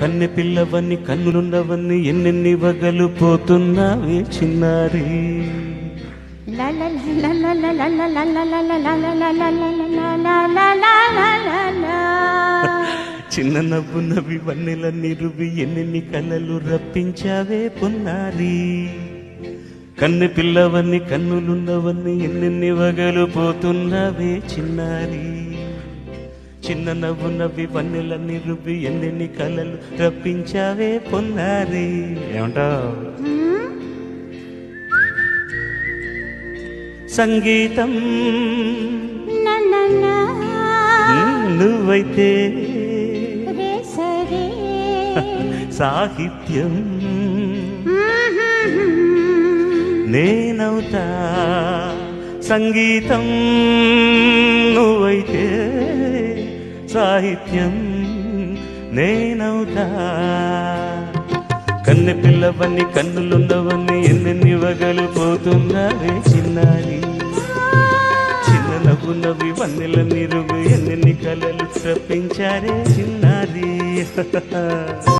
కన్నె పిల్లవన్ని కన్నులున్నవన్ని ఎన్నెన్ని వగలు పోతున్నావే చిన్నారి చిన్న నవ్వు నవ్వి వన్నెల నిరువి ఎన్నెన్ని కలలు రప్పించావే పున్నారి కన్ను పిల్లవన్నీ కన్నులున్నవన్నీ ఎన్నెన్ని వగలు పోతున్నావే చిన్నారి చిన్న నవ్వు నవ్వి పన్నుల నిరుపి ఎన్నెన్ని కలలు రప్పించావే పొన్నారి. ఏమంటావు? సంగీతం. నువ్వైతే. సాహిత్యం. నేనవుతా సంగీతం. సాహిత్యం నేనవుతా. కన్నె పిల్లవన్నీ కన్నులున్నవన్నీ ఎన్నెన్ని వగలు పోతున్నావే చిన్నారి. చిన్న నవ్వు నవ్వి వన్నెల నిరుగు ఎన్నెన్ని కలలు తప్పించారే చిన్నారి.